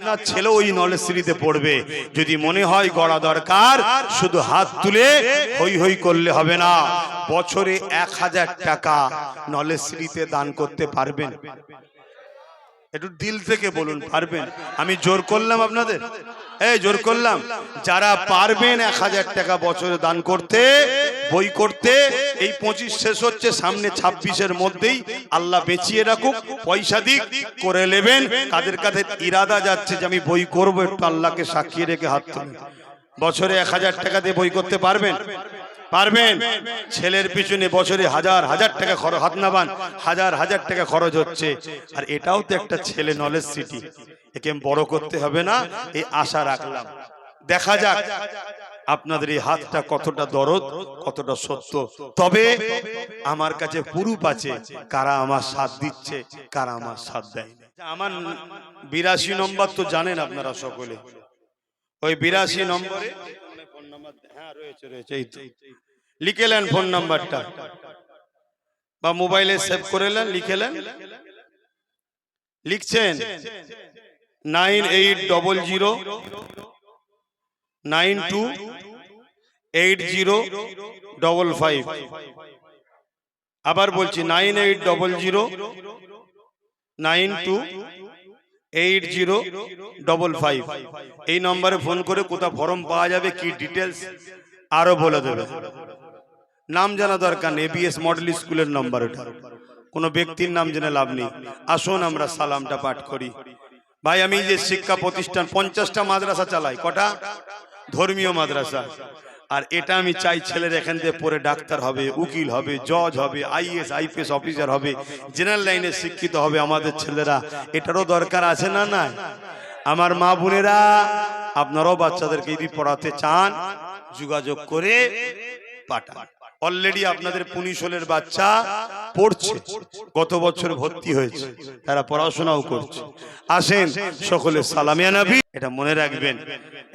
আপনার ছেলে ওই নলেজ সিঁড়িতে পড়বে। যদি মনে হয় গড়া দরকার, শুধু হাত তুলে হই হই করলে হবে না। বছরে এক হাজার টাকা নলেজ সিঁড়িতে দান করতে পারবেন। একটু দিল থেকে বলুন, পারবেন? আমি জোর করলাম আপনাদের? এই, জোর করলাম। যারা পারবেন এক হাজার টাকা বছরে দান করতে বই করতে, এই পঁচিশ শেষ হচ্ছে, সামনে ছাব্বিশের মধ্যেই আল্লাহ বেঁচিয়ে রাখুক, পয়সা দিক, করে নেবেন। কাদের কাছে ইরাদা যাচ্ছে যে আমি বই করব, একটু আল্লাহকে সাক্ষী রেখে হাত তুলুন। বছরে এক হাজার টাকা দিয়ে বই করতে পারবেন? পারবেন। ছেলের পিছনে বছরে হাজার হাজার টাকা খরচ, হাত নাবান হাজার হাজার টাকা খরচ হচ্ছে। আর এটাও তো একটা ছেলে নলেজ সিটি। একে বড় করতে হবে না, এই আশা রাখলাম। দেখা যাক। আপনাদের এই হাতটা কতটা দরদ, কতটা সত্য। তবে আমার কাছে পুরুপ আছে, কারা আমার সাথ দিচ্ছে, কারা আমার সাথ দেয় আমার বিরাশি নম্বর তো জানেন আপনারা সকলে। ওই বিরাশি নম্বরে হ্যাঁ রয়েছে রয়েছে লিখেলেন ফোন নাম্বারটা। বা মোবাইলে সেভ করে নেন লিখেলেন লিখছেন nine eight double zero nine two eight zero double five. আবার বলছি nine eight double zero nine two eight zero double five. এই নম্বরে ফোন করে কোথাও ফর্ম পাওয়া যাবে, কি ডিটেলস আরও বলে দেবে। নাম জানা দরকার নেই এবিএস মডেল স্কুলের নম্বর ওটা। কোনো ব্যক্তির নাম জেনে লাভ নেই। আসুন আমরা সালামটা পাঠ করি। ভাই, আমি যে শিক্ষা প্রতিষ্ঠান, পঞ্চাশটা মাদ্রাসা চালাই, কটা? ধর্মীয় মাদ্রাসা। আর এটা আমি চাই ছেলের এখান থেকে পরে ডাক্তার হবে, উকিল হবে, জজ হবে, আইএস, আইপিএস অফিসার হবে, জেনারেল লাইনে শিক্ষিত হবে আমাদের ছেলেরা। এটারও দরকার আছে না না আমার মা বোনেরা, আপনারাও বাচ্চাদেরকে যদি পড়াতে চান, যোগাযোগ করে পাঠান। অলরেডি আপনাদের পুনিশলের বাচ্চা পড়ছে গত বছর ভর্তি হয়েছে তারা পড়াশোনাও করছে। আসেন সকলে সালামিয়া নবী। এটা মনে রাখবেন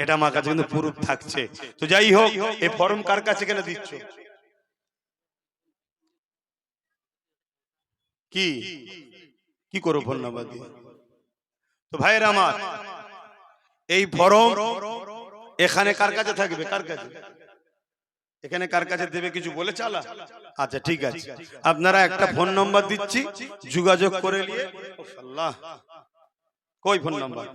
এটা আমার কাছে কিন্তু পুরুপ থাকছে। তো যাই হোক এই ফর্ম কার কাছে কেন দিচ্ছ? কি? কি করো দিয়ে? তো ভাইয়ের আমার এই ফর্ম এখানে কার কাছে থাকবে? কার কাছে? এখানে কার কাছে দেবে কিছু বলে চালা? আচ্ছা ঠিক আছে। আপনারা একটা ফোন নম্বর দিচ্ছি যোগাযোগ করে নিয়ে। আল্লাহ। কই ফোন নাম্বার?